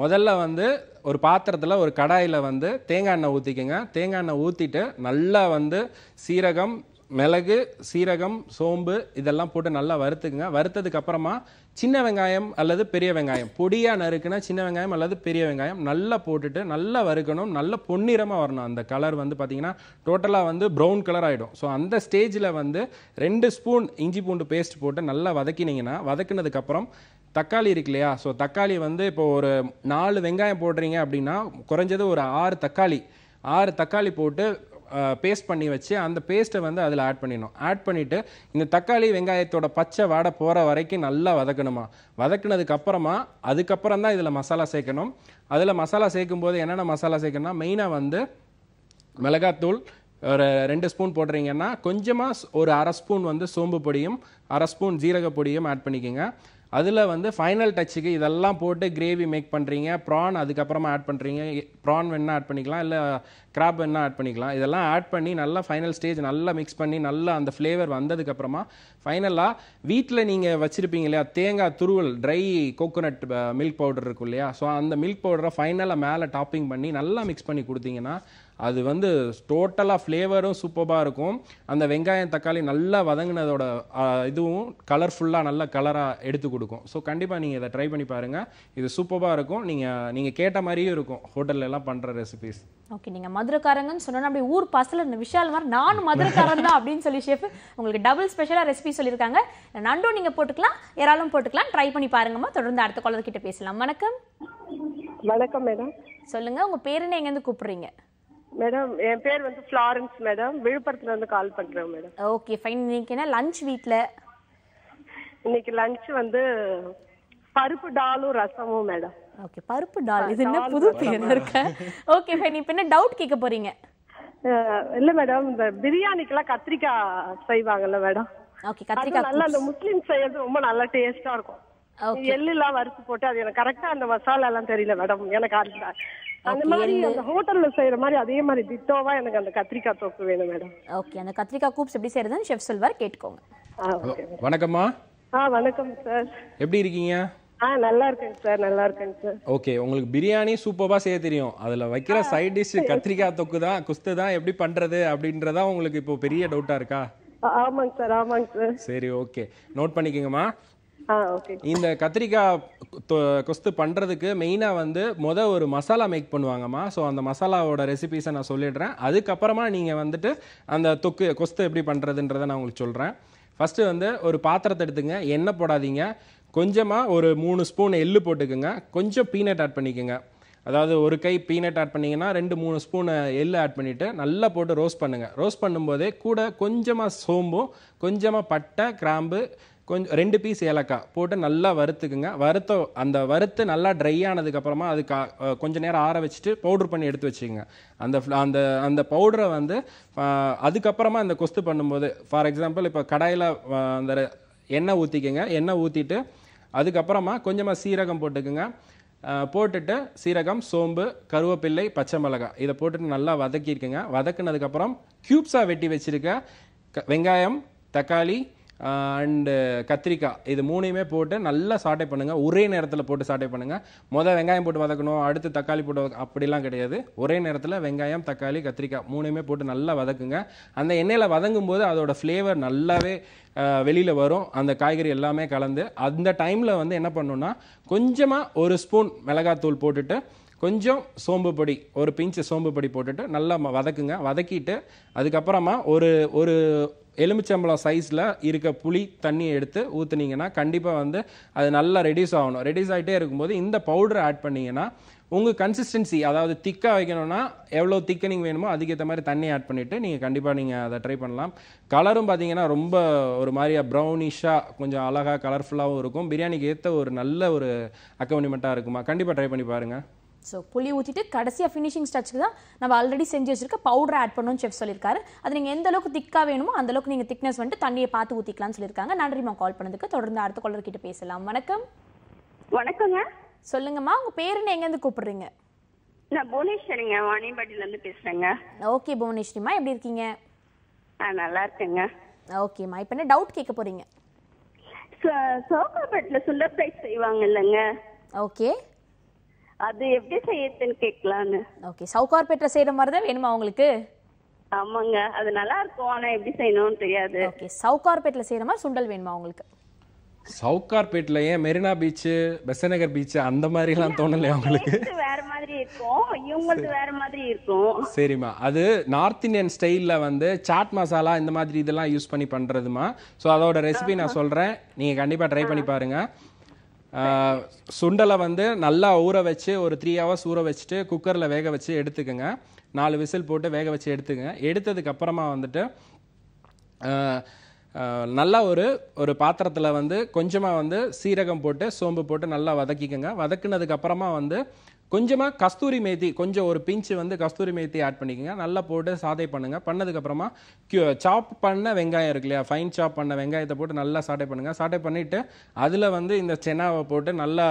முதல்ல வந்து ஒரு பாத்திரத்தில் ஒரு கடாயில் வந்து தேங்காய் எண்ணெய் ஊற்றிக்கோங்க தேங்காய் எண்ணெய் ஊற்றிட்டு நல்லா வந்து சீரகம் மிளகு சீரகம் சோம்பு இதெல்லாம் போட்டு நல்லா வறுத்துக்குங்க. வறுத்ததுக்கு அப்புறமா சின்ன வெங்காயம் அல்லது பெரிய வெங்காயம். பொடியாக நறுக்குனா சின்ன வெங்காயம் அல்லது பெரிய வெங்காயம். நல்லா போட்டுட்டு நல்லா வறுக்கணும். நல்ல பொன்னிறமாக வரணும். அந்த கலர் வந்து பார்த்திங்கன்னா டோட்டலாக வந்து ப்ரௌன் கலர் ஆகிடும் ஸோ அந்த ஸ்டேஜில் வந்து ரெண்டு ஸ்பூன் இஞ்சி பூண்டு பேஸ்ட் போட்டு நல்லா வதக்கினீங்கன்னா வதக்குனதுக்கப்புறம் தக்காளி இருக்கு இல்லையா? ஸோ தக்காளி வந்து இப்போ ஒரு நாலு வெங்காயம் போடுறீங்க அப்படின்னா குறைஞ்சது ஒரு ஆறு தக்காளி. ஆறு தக்காளி போட்டு பேஸ்ட் பண்ணி வச்சு அந்த பேஸ்ட்டை வந்து அதில் ஆட் பண்ணிடணும். ஆட் பண்ணிவிட்டு இந்த தக்காளி வெங்காயத்தோட பச்சை வாடை போகிற வரைக்கும் நல்லா வதக்கணுமா? வதக்குனதுக்கப்புறமா அதுக்கப்புறம் தான் இதில் மசாலா சேர்க்கணும். அதில் மசாலா சேர்க்கும் போது என்னென்ன மசாலா சேர்க்கணும்னா மெயினாக வந்து மிளகாத்தூள் ஒரு ரெண்டு ஸ்பூன் போடுறீங்கன்னா கொஞ்சமாக ஒரு அரை ஸ்பூன் வந்து சோம்பு பொடியும் அரை ஸ்பூன் ஜீரக பொடியும் ஆட் பண்ணிக்கோங்க. அதில் வந்து ஃபைனல் டச்சுக்கு இதெல்லாம் போட்டு கிரேவி மேக் பண்ணுறீங்க ப்ரான் அதுக்கப்புறமா ஆட் பண்ணுறீங்க ப்ரான் வேணா ஆட் பண்ணிக்கலாம். இல்லை கிராப் வேணா ஆட் பண்ணிக்கலாம். இதெல்லாம் ஆட் பண்ணி நல்லா ஃபைனல் ஸ்டேஜ் நல்லா மிக்ஸ் பண்ணி நல்லா அந்த ஃப்ளேவர் வந்ததுக்கப்புறமா ஃபைனலாக வீட்டில் நீங்கள் வச்சுருப்பீங்க இல்லையா? தேங்காய் துருவல் ட்ரை கோகோனட் மில்க் பவுடர் இருக்கும் இல்லையா? ஸோ அந்த மில்க் பவுடரை ஃபைனலாக மேலே டாப்பிங் பண்ணி நல்லா மிக்ஸ் பண்ணி கொடுத்தீங்கன்னா அது வந்து டோட்டலாக ஃப்ளேவரும் சூப்பராக இருக்கும். அந்த வெங்காயம் தக்காளி நல்லா வதங்கினதோட இதுவும் கலர்ஃபுல்லாக நல்ல கலராக எடுத்து கொடுக்கும். ஸோ கண்டிப்பாக நீங்கள் இதை ட்ரை பண்ணி பாருங்கள் இது சூப்பராக இருக்கும். நீங்கள் நீங்கள் கேட்ட மாதிரியும் இருக்கும். ஹோட்டல்ல எல்லாம் பண்ணுற ரெசிபிஸ் ஓகே நீங்க மதுரைக்காரங்கன்னு சொன்னோன்னா அப்படியே ஊர் பசல இந்த விஷால் மாதிரி நானும் மதுரைக்காரன் தான் அப்படின்னு சொல்லி ஷெஃப் உங்களுக்கு டபுள் ஸ்பெஷலா ரெசிபி சொல்லியிருக்காங்க. நண்டும் நீங்க போட்டுக்கலாம். இறாலும் போட்டுக்கலாம். ட்ரை பண்ணி பாருங்கம்மா. தொடர்ந்து அடுத்த காலர் கிட்ட பேசலாம். வணக்கம். வணக்கம் மேடம் சொல்லுங்க உங்க பேர் என்ன? எங்க இருந்து கூப்பிடுறீங்க? மேடம் என் பேர் வந்து ஃப்ளாரன்ஸ் மேடம் விழுப்புரத்துல இருந்து கால் பண்றேன் மேடம் ஓகே ஃபைன் இன்னைக்கு என்ன லஞ்ச் வீட்ல? இன்னைக்கு லஞ்ச் வந்து பருப்பு டாலும் ரசமும் மேடம் ஓகே பருப்பு டால். இது என்ன புது பேர் இருக்க? ஓகே ஃபைன் இப்போ என்ன டவுட் கேட்க போறீங்க? இல்ல மேடம் இந்த பிரியாணிக்கெல்லாம் கத்திரிக்காய் செய்வாங்கல்ல மேடம் ஓகே கத்திரிக்காய் நல்லா அந்த முஸ்லீம் செய்யறது ரொம்ப நல்லா டேஸ்டா இருக்கும். எள்ளு எல்லாம் வறுத்து போட்டு அது எனக்கு கரெக்டா அந்த மசாலா எல்லாம் தெரியல மேடம் எனக்கு அந்த அந்த மாதிரி அந்த ஹோட்டல்ல செய்யற மாதிரி அதே மாதிரி திட்டோவா எனக்கு அந்த கத்திரிக்காய் தொக்கு வேணும் மேடம் ஓகே அந்த கத்திரிக்காய் கூப்ஸ் எப்படி செய்யறதுன்னு ஷெஃப் சொல்வார் கேட்டுக்கோங்க. வணக்கம்மா. ஆ வணக்கம் சார் எப்படி இருக்கீங்க? ஆ நல்லா இருக்கேங்க சார் நல்லா இருக்கேங்க சார் ஓகே உங்களுக்கு பிரியாணி சூப்பராக செய்ய தெரியும். அதில் வைக்கிற சைட் டிஷ் கத்திரிக்காய் தொக்கு தான் குஸ்து தான் எப்படி பண்ணுறது அப்படின்றதா உங்களுக்கு இப்போ பெரிய டவுட்டாக இருக்கா? ஆமாங்க சார் ஆமாங்க சார் சரி ஓகே நோட் பண்ணிக்கோங்கம்மா. இந்த கத்திரிக்காய் தொ- கொஸ்து பண்ணுறதுக்கு மெயினாக வந்து முத ஒரு மசாலா மேக் பண்ணுவாங்கம்மா. ஸோ அந்த மசாலாவோட ரெசிபிஸை நான் சொல்லிடுறேன். அதுக்கப்புறமா நீங்கள் வந்துட்டு அந்த தொக்கு கொஸ்து எப்படி பண்ணுறதுன்றதை நான் உங்களுக்கு சொல்கிறேன் ஃபஸ்ட்டு வந்து ஒரு பாத்திரத்தை எடுத்துங்க. எண்ணெய் போடாதீங்க. கொஞ்சமாக ஒரு மூணு ஸ்பூன் எள்ளு போட்டுக்குங்க. கொஞ்சம் பீனட் ஆட் பண்ணிக்கோங்க. அதாவது ஒரு கை பீனட் ஆட் பண்ணிங்கன்னா ரெண்டு மூணு ஸ்பூனு எள்ளு ஆட் பண்ணிவிட்டு நல்லா போட்டு ரோஸ்ட் பண்ணுங்கள் ரோஸ்ட் பண்ணும்போதே கூட கொஞ்சமாக சோம்பும் கொஞ்சமாக பட்டை கிராம்பு கொஞ்சம் ரெண்டு பீஸ் ஏலக்காய் போட்டு நல்லா வறுத்துக்குங்க. வறுத்த அந்த வறுத்து நல்லா ட்ரை ஆனதுக்கப்புறமா அது கா கொஞ்சம் நேரம் ஆற வச்சுட்டு பவுடர் பண்ணி எடுத்து வச்சுக்கோங்க. அந்த அந்த அந்த பவுடரை வந்து அதுக்கப்புறமா அந்த கொஸ்து பண்ணும்போது ஃபார் எக்ஸாம்பிள் இப்போ கடாயில் அந்த எண்ணெய் ஊற்றிக்கங்க எண்ணெய் ஊற்றிட்டு அதுக்கப்புறமா கொஞ்சமாக சீரகம் போட்டுக்குங்க. போட்டுட்டு சீரகம் சோம்பு கருவேப்பிள்ளை பச்சை மிளகாய் இதை போட்டுட்டு நல்லா வதக்கியிருக்குங்க வதக்குனதுக்கப்புறம் க்யூப்ஸாக வெட்டி வச்சுருக்க க- வெங்காயம் தக்காளி அண்டு கத்திரிக்காய். இது மூணையுமே போட்டு நல்லா சாட்டை பண்ணுங்கள் ஒரே நேரத்தில் போட்டு சாட்டை பண்ணுங்கள் மொதல் வெங்காயம் போட்டு வதக்கணும். அடுத்து தக்காளி போட்டு அப்படிலாம் கிடையாது. ஒரே நேரத்தில் வெங்காயம் தக்காளி கத்திரிக்காய் மூணையுமே போட்டு நல்லா வதக்குங்க. அந்த எண்ணெயில் வதங்கும் போது அதோட ஃப்ளேவர் நல்லாவே வெளியில் வரும். அந்த காய்கறி எல்லாமே கலந்து அந்த டைமில் வந்து என்ன பண்ணணுன்னா கொஞ்சமாக ஒரு ஸ்பூன் மிளகாத்தூள் போட்டுட்டு கொஞ்சம் சோம்பு பொடி ஒரு பிஞ்சு சோம்பு பொடி போட்டுட்டு நல்லா ம- வதக்குங்க. வதக்கிட்டு அதுக்கப்புறமா ஒரு ஒரு எலுமிச்சம்பழம் சைஸில் இருக்க புளி தண்ணியை எடுத்து ஊற்றுனீங்கன்னா கண்டிப்பாக வந்து அது நல்லா ரெடியூஸ் ஆகணும். ரெடியூஸ் ஆகிட்டே இருக்கும்போது இந்த பவுடரை ஆட் பண்ணிங்கன்னா உங்கள் கன்சிஸ்டன்சி அதாவது திக்காக வைக்கணும்னா எவ்வளோ திக்கனிங் வேணுமோ அதுக்கேற்ற மாதிரி தண்ணி ஆட் பண்ணிவிட்டு நீங்கள் கண்டிப்பாக நீங்கள் அதை ட்ரை பண்ணலாம். கலரும் பார்த்தீங்கன்னா ரொம்ப ஒரு மாதிரியா ப்ரௌனிஷாக கொஞ்சம் அழகாக கலர்ஃபுல்லாகவும் இருக்கும். பிரியாணிக்கு ஏற்ற ஒரு நல்ல ஒரு அக்கௌனிமெண்ட்டாக இருக்குமா? கண்டிப்பாக ட்ரை பண்ணி பாருங்கள் ஸோ புளி ஊற்றிட்டு கடைசியாக ஃபினிஷிங் ஸ்டச்சுக்கு தான் நம்ம ஆல்ரெடி செஞ்சு வச்சிருக்க பவுடர் ஆட் பண்ணணும்னு செஃப் சொல்லியிருக்காரு. அது நீங்கள் எந்த அளவுக்கு திக்காக வேணுமோ அந்த அளவுக்கு நீங்கள் திக்னஸ் வந்துட்டு தண்ணியை பார்த்து ஊற்றிக்கலாம்னு சொல்லியிருக்காங்க. நன்றிம்மா கால் பண்ணதுக்கு. தொடர்ந்து அடுத்த காலர் கிட்ட பேசலாம். வணக்கம். வணக்கங்க. சொல்லுங்கம்மா உங்கள் பேர் என்ன எங்கேருந்து கூப்பிடுறீங்க? நான் புவனேஸ்வரிங்க வாணியம்பாடியில இருந்து பேசுறேங்க. ஓகே புவனேஸ்வரிம்மா எப்படி இருக்கீங்க? ஆ நல்லா இருக்கேங்க. ஓகேம்மா இப்போ என்ன டவுட் கேட்க போறீங்க? சோகாபேட்ல சுண்டர் ஃப்ரை செய்வாங்க இல்லைங்க. ஓகே அது எப்படி செய்யறதுன்னு கேட்கலான்னு. ஓகே சவுகார்பேட்டில் செய்கிற மாதிரி தான் வேணுமா உங்களுக்கு? ஆமாங்க அது நல்லா இருக்கும் ஆனா எப்படி செய்யணும்னு தெரியாது. ஓகே சவுகார்பேட்டில் செய்கிற மாதிரி சுண்டல் வேணுமா உங்களுக்கு? சவுகார்பேட்டில் ஏன் மெரினா பீச்சு பெசநகர் பீச்சு அந்த மாதிரிலாம் தோணலையா உங்களுக்கு? வேற மாதிரி இருக்கும் இவங்களது வேற மாதிரி இருக்கும். சரிம்மா அது நார்த் இந்தியன் ஸ்டைலில் வந்து சாட் மசாலா இந்த மாதிரி இதெல்லாம் யூஸ் பண்ணி பண்ணுறதுமா ஸோ அதோட ரெசிபி நான் சொல்கிறேன் நீங்கள் கண்டிப்பாக ட்ரை பண்ணி பாருங்கள் ஆஹ், சுண்டலை வந்து நல்லா ஊற வச்சு ஒரு த்ரீ ஹவர்ஸ் ஊற வச்சுட்டு குக்கரில் வேக வச்சு எடுத்துக்கோங்க. நாலு விசில் போட்டு வேக வச்சு எடுத்துக்கங்க. எடுத்ததுக்கப்புறமா வந்துட்டு நல்லா ஒரு ஒரு பாத்திரத்தில் வந்து கொஞ்சமாக வந்து சீரகம் போட்டு சோம்பு போட்டு நல்லா வதக்கிக்கோங்க. வதக்குனதுக்கப்புறமா வந்து கொஞ்சமாக கஸ்தூரி மேத்தி கொஞ்சம் ஒரு பிஞ்சு வந்து கஸ்தூரி மேத்தி ஆட் பண்ணிக்கோங்க. நல்லா போட்டு சாதை பண்ணுங்கள் பண்ணதுக்கப்புறமா க்யூ சாப் பண்ண வெங்காயம் இருக்கு இல்லையா? ஃபைன் சாப் பண்ண வெங்காயத்தை போட்டு நல்லா சாட்டை பண்ணுங்கள் சாட்டை பண்ணிவிட்டு அதில் வந்து இந்த சென்னாவை போட்டு நல்லா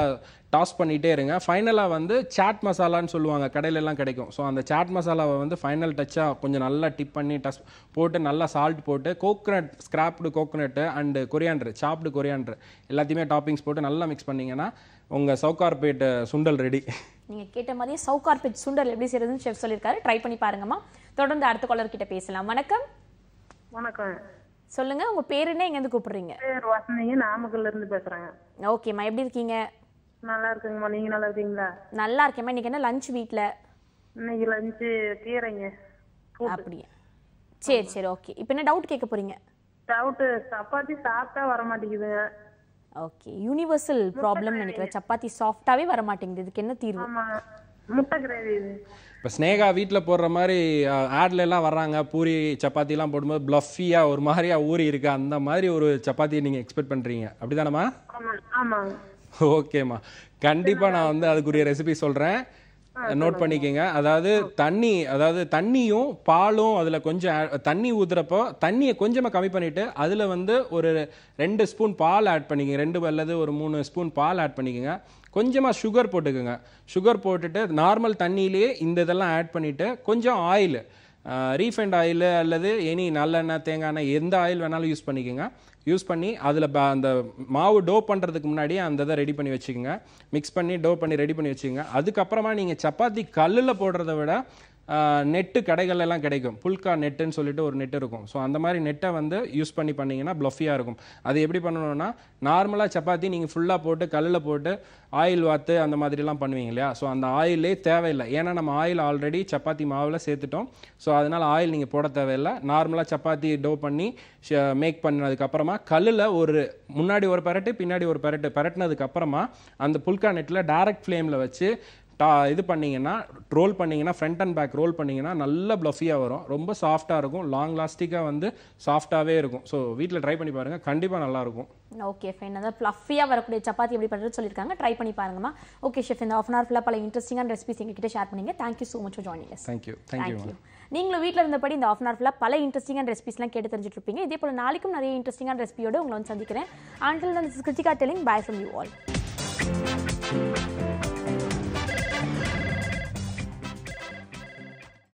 டாஸ் பண்ணிகிட்டே இருங்க. ஃபைனலாக வந்து சாட் மசாலான்னு சொல்லுவாங்க. கடையில எல்லாம் கிடைக்கும். ஸோ அந்த சாட் மசாலாவை வந்து ஃபைனல் டச்சாக கொஞ்சம் நல்லா டிப் பண்ணி டச் போட்டு நல்லா சால்ட் போட்டு coconut scraped coconut and coriander chopped coriander எல்லாத்தையுமே டாப்பிங்ஸ் போட்டு நல்லா மிக்ஸ் பண்ணீங்கன்னா உங்கள் சவுகார்பேட் சுண்டல் ரெடி நீங்கள் கேட்ட மாதிரியே சவுகார்பேட் சுண்டல் எப்படி செய்யறதுன்னு செஃப் சொல்லியிருக்காரு. ட்ரை பண்ணி பாருங்கம்மா. தொடர்ந்து அடுத்த காலர் கிட்ட பேசலாம். வணக்கம். வணக்கம். சொல்லுங்க. உங்க பேர் என்ன? எங்கேருந்து கூப்பிடுறீங்க? பேர் வசந்திங்க நாமக்கல்ல இருந்து பேசுறேங்க ஓகேம்மா எப்படி இருக்கீங்க? நல்லா இருக்குங்கம்மா நீங்க நல்லா இருக்கீங்களா நல்லா இருக்கேம்மா இன்னைக்கு என்ன லஞ்ச் வீட்டில் இன்னைக்கு லஞ்சு கீரைங்க. அப்படியா. சரி சரி ஓகே இப்போ என்ன டவுட் கேட்க போறீங்க? டவுட்டு சப்பாத்தி சாப்பிட்டா வர மாட்டேங்குதுங்க ஓகே யூனிவர்சல் ப்ராப்ளம் நினைக்கிறேன். சப்பாத்தி சாஃப்டாவே வர மாட்டேங்குது இதுக்கு என்ன தீர்வு? முட்டை கிரேவி. இப்போ ஸ்னேகா வீட்டில் போடுற மாதிரி ஆட்ல எல்லாம் வர்றாங்க. பூரி சப்பாத்திலாம் போடும்போது ப்ளஃபியாக ஒரு மாதிரியா ஊறி இருக்கு. அந்த மாதிரி ஒரு சப்பாத்தியை நீங்கள் எக்ஸ்பெக்ட் பண்ணுறீங்க அப்படிதானம்மா? ஆமா. ஆமாங்க. ஓகேம்மா. கண்டிப்பாக நான் வந்து அதுக்குரிய ரெசிபி சொல்கிறேன் நோட் பண்ணிக்கோங்க. அதாவது தண்ணி அதாவது தண்ணியும் பாலும் அதில் கொஞ்சம் தண்ணி ஊற்றுறப்போ தண்ணியை கொஞ்சமாக கம்மி பண்ணிவிட்டு அதில் வந்து ஒரு ரெண்டு ஸ்பூன் பால் ஆட் பண்ணிக்கங்க. ரெண்டு அல்லது ஒரு மூணு ஸ்பூன் பால் ஆட் பண்ணிக்கோங்க. கொஞ்சமாக சுகர் போட்டுக்கோங்க. சுகர் போட்டுட்டு நார்மல் தண்ணியிலேயே இந்த இதெல்லாம் ஆட் பண்ணிவிட்டு கொஞ்சம் ஆயில் ரீஃபைண்ட் ஆயில் அல்லது எனி நல்லெண்ணெய் தேங்காய் எண்ணெய் எந்த ஆயில் வேணாலும் யூஸ் பண்ணிக்கோங்க. யூஸ் பண்ணி அதில் அந்த மாவு டோ பண்ணுறதுக்கு முன்னாடி அந்த இதை ரெடி பண்ணி வச்சுக்கோங்க. மிக்ஸ் பண்ணி டோ பண்ணி ரெடி பண்ணி வச்சுக்கோங்க. அதுக்கப்புறமா நீங்கள் சப்பாத்தி கல்லில் போடுறத விட நெட்டு கடைகள் எல்லாம் கிடைக்கும். புல்கா நெட்டுன்னு சொல்லிட்டு ஒரு நெட் இருக்கும். ஸோ அந்த மாதிரி நெட்டை வந்து யூஸ் பண்ணி பண்ணிங்கன்னா ப்ளஃபியாக இருக்கும். அது எப்படி பண்ணணும்னா நார்மலாக சப்பாத்தி நீங்கள் ஃபுல்லாக போட்டு கல்லில் போட்டு ஆயில் வாத்து அந்த மாதிரிலாம் பண்ணுவீங்க இல்லையா? ஸோ அந்த ஆயிலே தேவையில்லை. ஏன்னா நம்ம ஆயில் ஆல்ரெடி சப்பாத்தி மாவில் சேர்த்துட்டோம். ஸோ அதனால் ஆயில் நீங்கள் போட தேவையில்லை. நார்மலாக சப்பாத்தி டோ பண்ணி மேக் பண்ணதுக்கப்புறமா கல்லில் ஒரு முன்னாடி ஒரு பரட்டு பின்னாடி ஒரு பரட்டு. பரட்டினதுக்கப்புறமா அந்த புல்கா நெட்டில் டேரக்ட் ஃப்ளேமில் வச்சு டா இது பண்ணீங்கன்னா ரோல் பண்ணீங்கன்னா ஃப்ரண்ட் அண்ட் பேக் ரோல் பண்ணீங்கன்னா நல்ல ப்ளஃபியாக வரும். ரொம்ப சாஃப்டாக இருக்கும். லாங் லாஸ்டிக்காக வந்து சாஃப்டாகவே இருக்கும். ஸோ வீட்டில் ட்ரை பண்ணி பாருங்கள் கண்டிப்பாக நல்லாயிருக்கும். ஓகே ஃபைன் அதாவது ஃப்ளஃபியாக வரக்கூடிய சப்பாத்தி எப்படி பண்ணுறது சொல்லியிருக்காங்க. ட்ரை பண்ணி பாருங்கம்மா. ஓகே ஷெஃப் இந்த ஆஃப் அன் ஹவர் ஃபுல்லாக பல இன்ட்ரெஸ்டிங்கான ரெசிபிஸ் எங்ககிட்ட ஷேர் பண்ணீங்க. Thank you so much for joining yes thank you thank you நீங்களும் வீட்டில் இருந்தபடி இந்த ஆஃப் அன் ஹவர் ஃபுல்லாக பல இன்ட்ரெஸ்டிங்கான ரெசிபிஸ்லாம் கேட்டு தெரிஞ்சுட்டு இருப்பீங்க இதே போல் நாளைக்கும் நிறைய இன்ட்ரெஸ்டிங்கான ரெசிபியோட உங்களை வந்து சந்திக்கிறேன். ஆண்டில் Krithika telling bye from you all